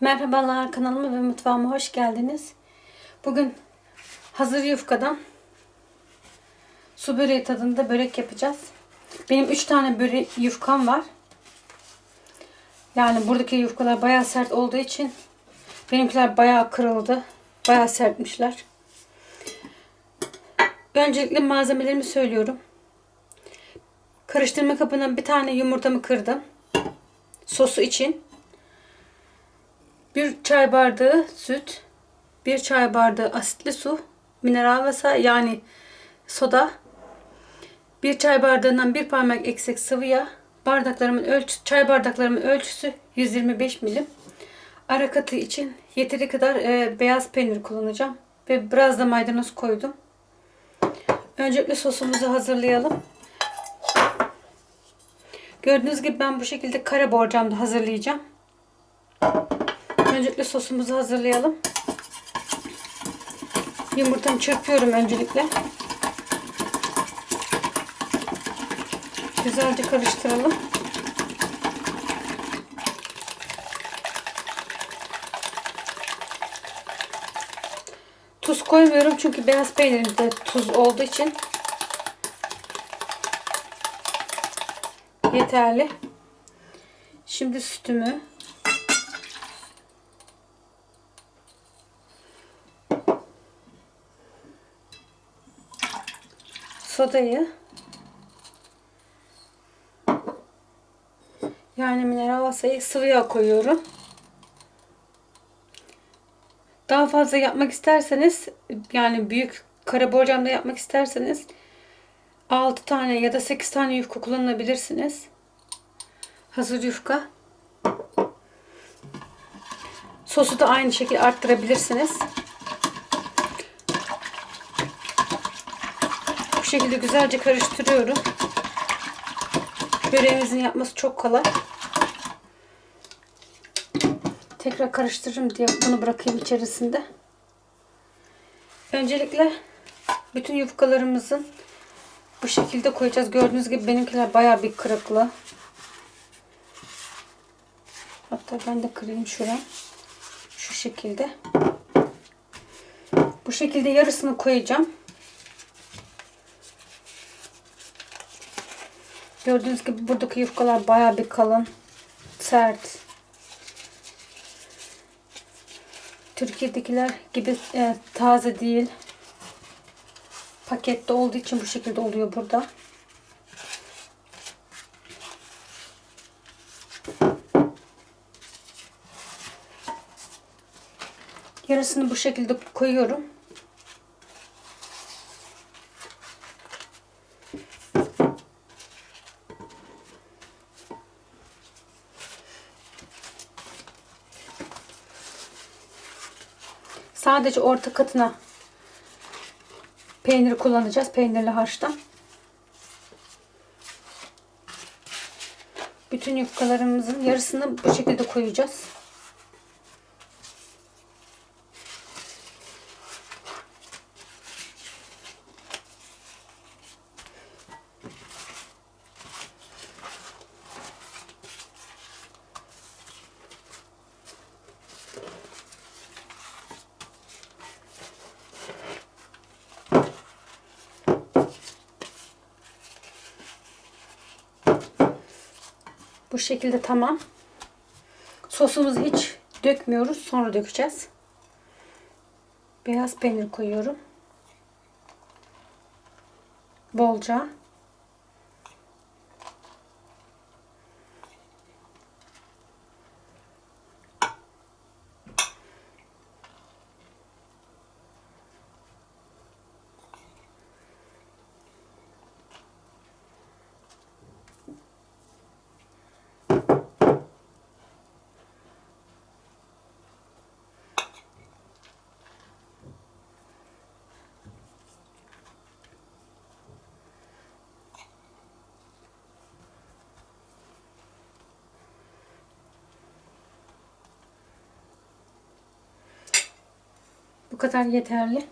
Merhabalar kanalıma ve mutfağıma hoş geldiniz. Bugün hazır yufkadan su böreği tadında börek yapacağız. Benim 3 tane börek yufkam var. Yani buradaki yufkalar bayağı sert olduğu için benimkiler bayağı kırıldı. Bayağı sertmişler. Öncelikle malzemelerimi söylüyorum. Karıştırma kabına bir tane yumurtamı kırdım. Sosu için. Bir çay bardağı süt, bir çay bardağı asitli su, mineral vasa yani soda, bir çay bardağından bir parmak eksik sıvı yağ, bardaklarımın ölçü, çay bardaklarımın ölçüsü 125 milim. Ara katı için yeteri kadar e, beyaz peynir kullanacağım ve biraz da maydanoz koydum. Öncelikle sosumuzu hazırlayalım. Gördüğünüz gibi ben bu şekilde kare borcamda hazırlayacağım. Öncelikle sosumuzu hazırlayalım. Yumurtamı çırpıyorum öncelikle. Güzelce karıştıralım. Tuz koymuyorum çünkü beyaz peynirimde tuz olduğu için yeterli. Şimdi sütümü sodayı yani mineral vasayı sıvı yağ koyuyorum. Daha fazla yapmak isterseniz yani büyük kara borcamda yapmak isterseniz 6 tane ya da 8 tane yufka kullanabilirsiniz. Hazır yufka. Sosu da aynı şekilde arttırabilirsiniz. Bu şekilde güzelce karıştırıyorum. Böreğimizin yapması çok kolay. Tekrar karıştırırım diye bunu bırakayım içerisinde. Öncelikle bütün yufkalarımızın bu şekilde koyacağız. Gördüğünüz gibi benimkiler bayağı bir kırıklı. Hatta ben de kırayım şuraya. Şu şekilde. Bu şekilde yarısını koyacağım. Gördüğünüz gibi buradaki yufkalar bayağı bir kalın. Sert. Türkiye'dekiler gibi e, taze değil. Pakette olduğu için bu şekilde oluyor burada. Yarısını bu şekilde koyuyorum. Sadece orta katına peynir kullanacağız. Peynirli harçtan. Bütün yufkalarımızın yarısını bu şekilde koyacağız. Bu şekilde tamam. Sosumuzu hiç dökmüyoruz. Sonra dökeceğiz. Beyaz peynir koyuyorum. Bolca. Bu kadar yeterli.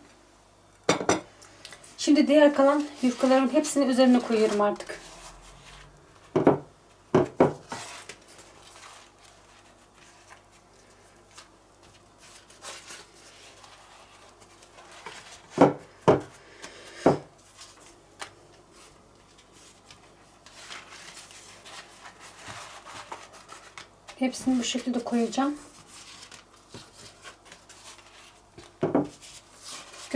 Şimdi diğer kalan yufkaların hepsini üzerine koyuyorum artık. Hepsini bu şekilde koyacağım.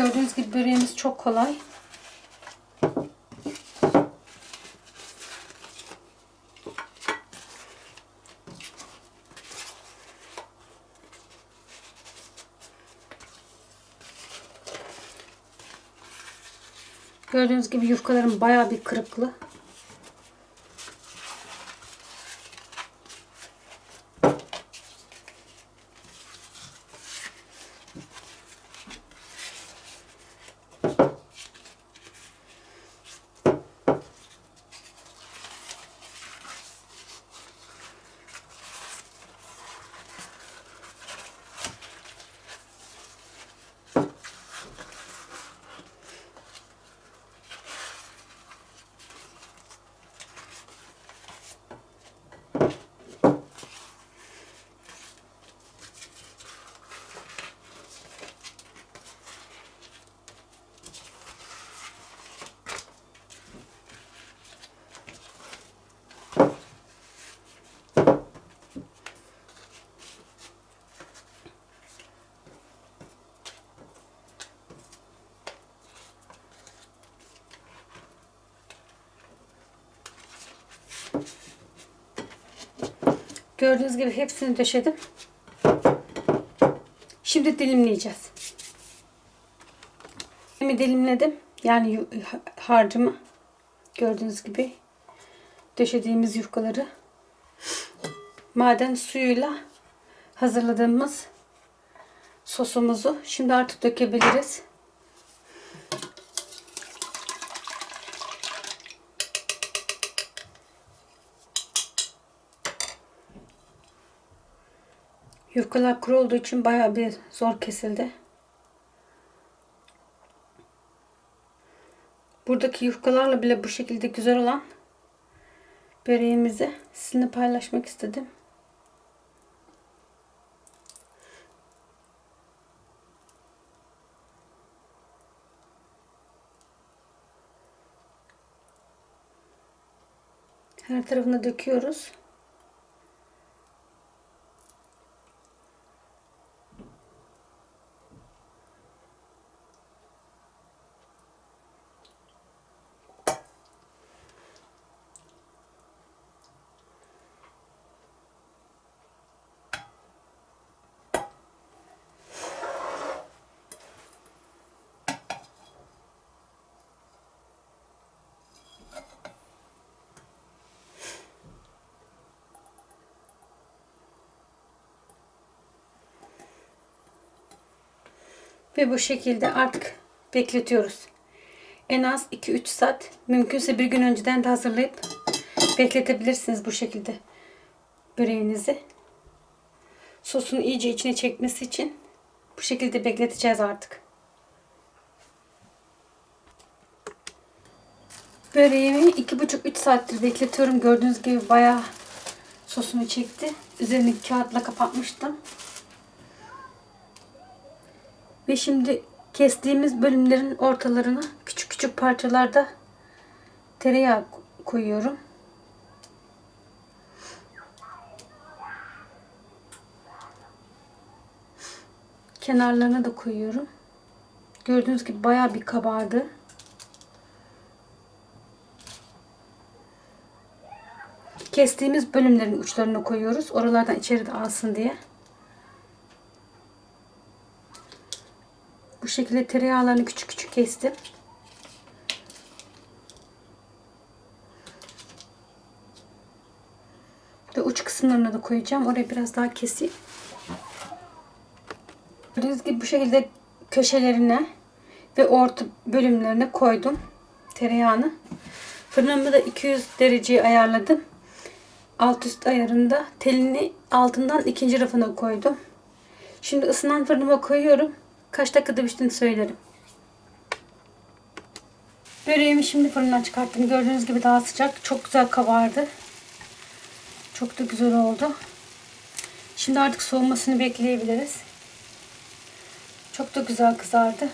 Gördüğünüz gibi böreğimiz çok kolay. Gördüğünüz gibi yufkalarım bayağı bir kırıklı. Gördüğünüz gibi hepsini döşedim. Şimdi dilimleyeceğiz. Şimdi dilimledim. Yani harcımı gördüğünüz gibi döşediğimiz yufkaları maden suyuyla hazırladığımız sosumuzu şimdi artık dökebiliriz. Yufkalar kuru olduğu için bayağı bir zor kesildi. Buradaki yufkalarla bile bu şekilde güzel olan böreğimizi sizinle paylaşmak istedim. Her tarafına döküyoruz. Ve bu şekilde artık bekletiyoruz. En az 2-3 saat mümkünse bir gün önceden de hazırlayıp bekletebilirsiniz bu şekilde böreğinizi. Sosun iyice içine çekmesi için bu şekilde bekleteceğiz artık. Böreğimi 2,5-3 saattir bekletiyorum. Gördüğünüz gibi bayağı sosunu çekti. Üzerini kağıtla kapatmıştım. Ve şimdi kestiğimiz bölümlerin ortalarına küçük küçük parçalarda tereyağı koyuyorum. Kenarlarına da koyuyorum. Gördüğünüz gibi bayağı bir kabardı. Kestiğimiz bölümlerin uçlarına koyuyoruz. Oralardan içeri de alsın diye. Bu şekilde tereyağlarını küçük küçük kestim. Ve uç kısımlarına da koyacağım. Oraya biraz daha keseyim. Gördüğünüz gibi bu şekilde köşelerine ve orta bölümlerine koydum tereyağını. Fırınımı da 200 dereceye ayarladım. Alt üst ayarında telini altından ikinci rafına koydum. Şimdi ısınan fırınıma koyuyorum. Kaç dakikada piştiğini söylerim. Böreğimi şimdi fırından çıkarttım. Gördüğünüz gibi daha sıcak. Çok güzel kabardı. Çok da güzel oldu. Şimdi artık soğumasını bekleyebiliriz. Çok da güzel kızardı.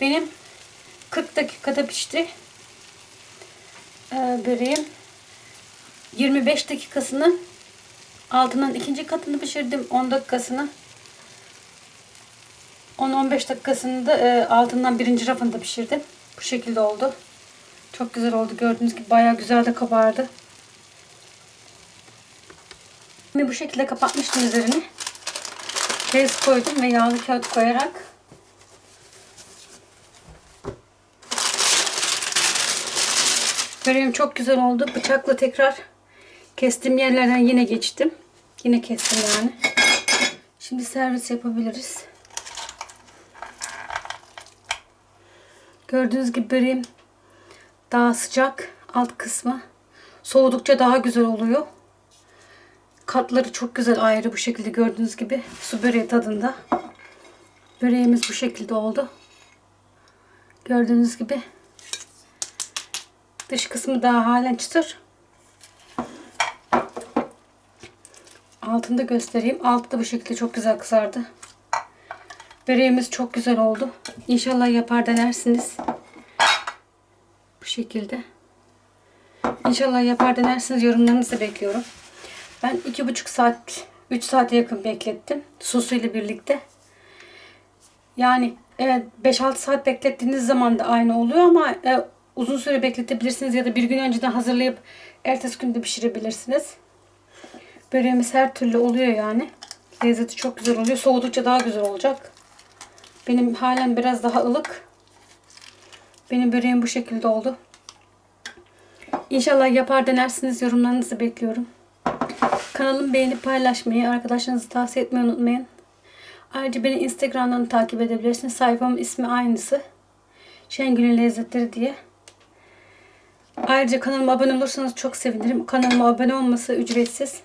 Benim 40 dakikada pişti. Ee, böreğim 25 dakikasını Altından ikinci katını pişirdim. 10 dakikasını. 10-15 dakikasını da e, altından birinci rafını da pişirdim. Bu şekilde oldu. Çok güzel oldu. Gördüğünüz gibi bayağı güzel de kabardı. Şimdi bu şekilde kapatmıştım üzerini. Bez koydum ve yağlı kağıt koyarak Böreğim çok güzel oldu. Bıçakla tekrar kestiğim yerlerden yine geçtim. Yine kestim yani. Şimdi servis yapabiliriz. Gördüğünüz gibi böreğim daha sıcak alt kısmı. Soğudukça daha güzel oluyor. Katları çok güzel ayrı bu şekilde gördüğünüz gibi. Su böreği tadında. Böreğimiz bu şekilde oldu. Gördüğünüz gibi. Dış kısmı daha halen çıtır. Altını da göstereyim. Altı da bu şekilde çok güzel kızardı. Böreğimiz çok güzel oldu. İnşallah yapar denersiniz. Bu şekilde. İnşallah yapar denersiniz. Yorumlarınızı bekliyorum. Ben iki buçuk saat, 3 saate yakın beklettim. Sosuyla birlikte. Yani evet 5-6 saat beklettiğiniz zaman da aynı oluyor ama e, uzun süre bekletebilirsiniz ya da bir gün önceden hazırlayıp ertesi günde pişirebilirsiniz. Böreğimiz her türlü oluyor yani. Lezzeti çok güzel oluyor. Soğudukça daha güzel olacak. Benim halen biraz daha ılık. Benim böreğim bu şekilde oldu. İnşallah yapar denersiniz. Yorumlarınızı bekliyorum. Kanalımı beğenip paylaşmayı, arkadaşlarınızı tavsiye etmeyi unutmayın. Ayrıca beni Instagram'dan takip edebilirsiniz. Sayfamın ismi aynısı. Şengül'ün Lezzetleri diye. Ayrıca kanalıma abone olursanız çok sevinirim. Kanalıma abone olması ücretsiz.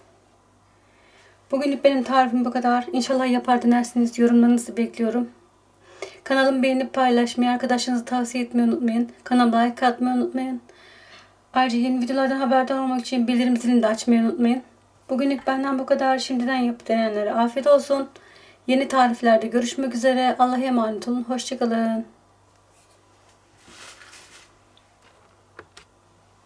Bugünlük benim tarifim bu kadar. İnşallah yapar denersiniz. Yorumlarınızı bekliyorum. Kanalımı beğenip paylaşmayı, arkadaşlarınızı tavsiye etmeyi unutmayın. Kanalıma like atmayı unutmayın. Ayrıca yeni videolardan haberdar olmak için bildirim zilini de açmayı unutmayın. Bugünlük benden bu kadar. Şimdiden yapıp deneyenlere afiyet olsun. Yeni tariflerde görüşmek üzere. Allah'a emanet olun. Hoşçakalın.